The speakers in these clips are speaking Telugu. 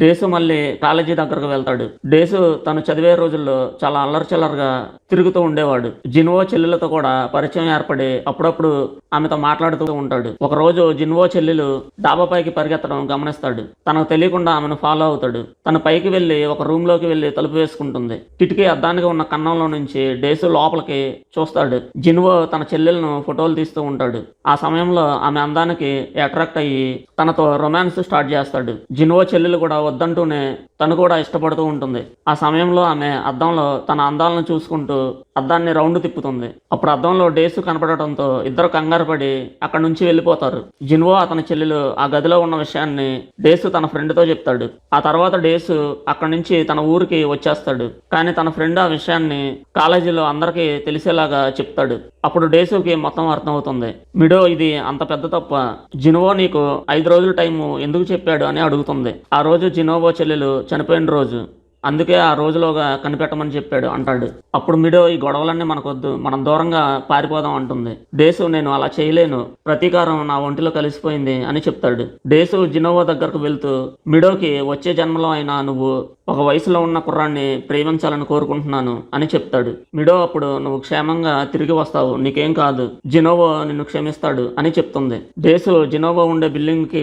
డేసు మళ్ళీ కాలేజీ దగ్గరకు వెళ్తాడు. డేసు తను చదివే రోజుల్లో చాలా అల్లరి చిల్లరగా తిరుగుతూ ఉండేవాడు. జిన్వో చెల్లెలతో కూడా పరిచయం ఏర్పడి అప్పుడప్పుడు ఆమెతో మాట్లాడుతూ ఉంటాడు. ఒక రోజు జిన్వో చెల్లెలు డాబాపైకి పరిగెత్తడం గమనిస్తాడు. తనకు తెలియకుండా ఆమెను ఫాలో అవుతాడు. తన పైకి వెళ్ళి ఒక రూమ్లోకి వెళ్ళి తలుపు వేసుకుంటుంది. కిటికీ అద్దానికి ఉన్న కన్నంలో నుంచి డేసు లోపలికి చూస్తాడు. జిన్వో తన చెల్లెలను ఫోటోలు తీస్తూ ఉంటాడు. ఆ సమయంలో ఆమె అందానికి అట్రాక్ట్ అయ్యి తనతో రొమాన్స్ స్టార్ట్ చేస్తాడు. జిన్వో చెల్లెలు కూడా వద్దంటూనే తను కూడా ఇష్టపడుతూ ఉంటుంది. ఆ సమయంలో ఆమె అద్దంలో తన అందాలను చూసుకుంటూ అద్దాన్ని రౌండ్ తిప్పుతుంది. అప్పుడు అద్దంలో డేసు కనపడటంతో ఇద్దరు కంగారు పడి అక్కడి నుంచి వెళ్ళిపోతారు. జిన్వో అతని చెల్లెలు ఆ గదిలో ఉన్న విషయాన్ని డేసు తన ఫ్రెండ్తో చెప్తాడు. ఆ తర్వాత డేసు అక్కడి నుంచి తన ఊరికి వచ్చేస్తాడు. కానీ తన ఫ్రెండ్ ఆ విషయాన్ని కాలేజీలో అందరికీ తెలిసేలాగా చెప్తాడు. అప్పుడు డేసుకి మొత్తం అర్థమవుతుంది. మిడో ఇది అంత పెద్ద తప్ప జినోవో నీకు ఐదు రోజుల టైము ఎందుకు చెప్పాడు అని అడుగుతుంది. ఆ రోజు జినోవో చెల్లెలు చనిపోయిన రోజు అందుకే ఆ రోజులోగా కనిపెట్టమని చెప్పాడు అంటాడు. అప్పుడు మిడో ఈ గొడవలన్నీ మనకొద్దు మనం దూరంగా పారిపోదాం అంటుంది. డేసు నేను అలా చేయలేను ప్రతీకారం నా ఒంటిలో కలిసిపోయింది అని చెప్తాడు. డేసు జినోవో దగ్గరకు వెళ్తూ మిడోకి వచ్చే జన్మలో అయినా నువ్వు ఒక వయసులో ఉన్న కుర్రాన్ని ప్రేమించాలని కోరుకుంటున్నాను అని చెప్తాడు. మిడో అప్పుడు నువ్వు క్షేమంగా తిరిగి వస్తావు నీకేం కాదు జినోవో నిన్ను క్షమిస్తాడు అని చెప్తుంది. డేసు జినోవో ఉండే బిల్డింగ్కి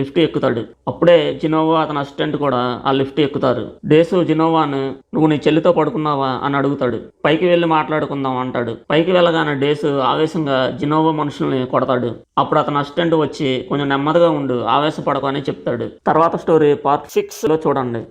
లిఫ్ట్ ఎక్కుతాడు. అప్పుడే జినోవో అతని అసిస్టెంట్ కూడా ఆ లిఫ్ట్ ఎక్కుతారు. డేసు జినోవాను నువ్వు నీ చెల్లితో పడుకున్నావా? అని అడుగుతాడు. పైకి వెళ్ళి మాట్లాడుకుందాం అంటాడు. పైకి వెళ్ళగానే డేసు ఆవేశంగా జినోవా మనుషుల్ని కొడతాడు. అప్పుడు అతను అసిస్టెంట్ వచ్చి కొంచెం నెమ్మదిగా ఉండు ఆవేశపడకు అని చెప్తాడు. తర్వాత స్టోరీ పార్ట్ సిక్స్లో చూడండి.